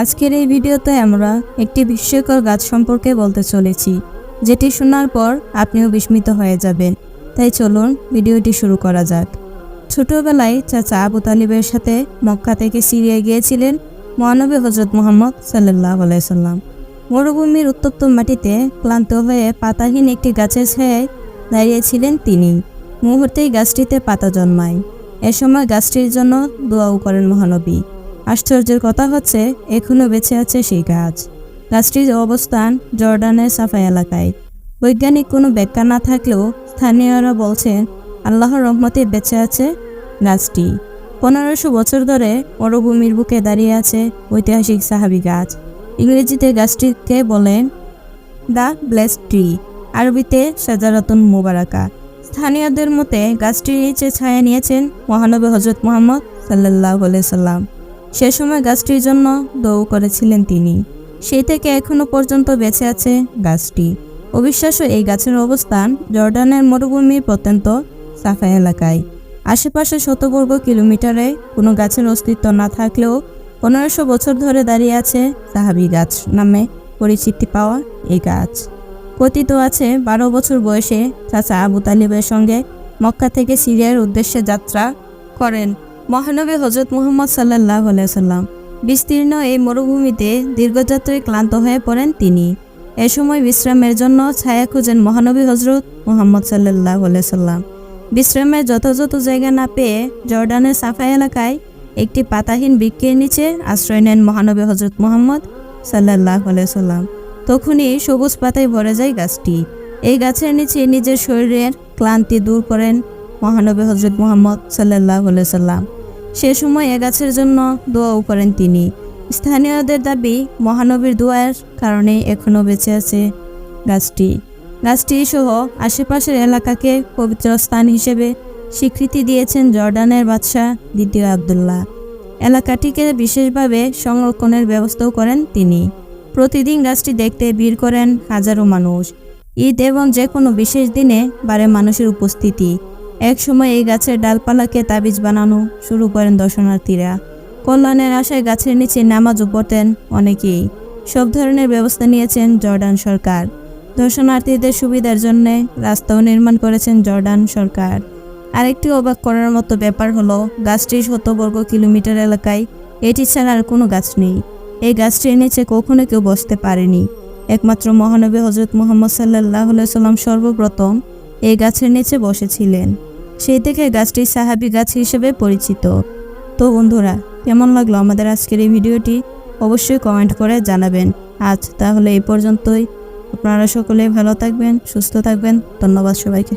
আজকের এই ভিডিওতে আমরা একটি বিস্ময়কর গাছ সম্পর্কে বলতে চলেছি, যেটি শোনার পর আপনিও বিস্মিত হয়ে যাবেন। তাই চলুন ভিডিওটি শুরু করা যাক। ছোটবেলায় চাচা আবু তালিবের সাথে মক্কা থেকে সিরিয়া গিয়েছিলেন মহানবী হজরত মোহাম্মদ সাল্লাহ আলাইসাল্লাম মরুভূমির উত্তপ্ত মাটিতে ক্লান্ত হয়ে পাতাহীন একটি গাছের ছায়ায় দাঁড়িয়েছিলেন তিনি। মুহূর্তেই গাছটিতে পাতা জন্মায়। এ সময় গাছটির জন্য দোয়াও করেন মহানবী। আশ্চর্যের কথা হচ্ছে এখনও বেঁচে আছে সেই গাছ। গাছটির অবস্থান জর্ডানের সাফা এলাকায়। বৈজ্ঞানিক কোনো ব্যাখ্যা না থাকলেও স্থানীয়রা বলছেন, আল্লাহর রহমতে বেঁচে আছে গাছটি। পনেরোশো বছর ধরে মরুভূমির বুকে দাঁড়িয়ে আছে ঐতিহাসিক সাহাবি গাছ। ইংরেজিতে গাছটিকে বলেন, দ্য ব্লেস ট্রি আরবিতে সাজারাতুন মুবারাকা স্থানীয়দের মতে, গাছটির নিচে ছায়া নিয়েছেন মহানবী হজরত মোহাম্মদ সাল্লাহ সাল্লাম। সে সময় গাছটির জন্য দৌ করেছিলেন তিনি। সেই থেকে এখনও পর্যন্ত বেঁচে আছে গাছটি। অবিশ্বাস্য এই গাছের অবস্থান জর্ডানের মরুভূমির প্রত্যন্ত সাফা এলাকায়। আশেপাশে শতবর্গ কিলোমিটারে কোনো গাছের অস্তিত্ব না থাকলেও পনেরোশো বছর ধরে দাঁড়িয়ে আছে সাহাবি গাছ নামে পরিচিতি পাওয়া এই গাছ। কথিত আছে বারো বছর বয়সে চাচা আবু তালিবের সঙ্গে মক্কা থেকে সিরিয়ার উদ্দেশ্যে যাত্রা করেন। মহানবী হজরত মুহম্মদ সাল্লাহ সাল্লাম বিস্তীর্ণ এই মরুভূমিতে দীর্ঘযাত্রায় ক্লান্ত হয়ে পড়েন তিনি। এ সময় বিশ্রামের জন্য ছায়া খুঁজেন মহানবী হজরত মুহাম্মদ সাল্লাহ সাল্লাম বিশ্রামের যথাযথ জায়গা না পেয়ে জর্ডানের সাফা এলাকায় একটি পাতাহীন বৃক্ষের নিচে আশ্রয় নেন মহানবী হজরত মুহাম্মদ সাল্লাহ সাল্লাম তখনই সবুজ পাতায় ভরে যায় গাছটি। এই গাছের নিচে নিজের শরীরের ক্লান্তি দূর করেন মহানবী হজরত মোহাম্মদ সাল্লাহ সাল্লাম। সে সময় এ গাছের জন্য দোয়াও করেন তিনি। স্থানীয়দের দাবি, মহানবীর দোয়ার কারণে এখনও বেঁচে আছে গাছটি। গাছটি সহ আশেপাশের এলাকাকে পবিত্র স্থান হিসেবে স্বীকৃতি দিয়েছেন জর্ডানের বাদশাহ দ্বিতীয় আবদুল্লাহ। এলাকাটিকে বিশেষভাবে সংরক্ষণের ব্যবস্থাও করেন তিনি। প্রতিদিন গাছটি দেখতে ভিড় করেন হাজারো মানুষ। ঈদ এবং যে কোনো বিশেষ দিনে বাড়ে মানুষের উপস্থিতি। এক সময় এই গাছের ডালপালাকে তাবিজ বানানো শুরু করেন দর্শনার্থীরা। কল্যাণের আশায় গাছের নিচে নামাজও পড়তেন অনেকেই। সব ধরনের ব্যবস্থা নিয়েছেন জর্ডান সরকার। দর্শনার্থীদের সুবিধার জন্য রাস্তাও নির্মাণ করেছেন জর্ডান সরকার। আরেকটি অবাক করার মতো ব্যাপার হলো, গাছটি শতবর্গ কিলোমিটার এলাকায়, এটি ছাড়া আর কোনো গাছ নেই। এই গাছটির নিচে কখনো কেউ বসতে পারেনি। একমাত্র মহানবী হজরত মোহাম্মদ সাল্লাহ সাল্লাম সর্বপ্রথম এই গাছের নিচে বসেছিলেন। সেই থেকে গাছটি সাহাবি গাছ হিসেবে পরিচিত। তো বন্ধুরা, কেমন লাগল আমাদের আজকের এই ভিডিওটি? অবশ্যই কমেন্ট করে জানাবেন। আজ তাহলে এই পর্যন্তই। আপনারা সকলে ভালো থাকবেন, সুস্থ থাকবেন। ধন্যবাদ সবাইকে।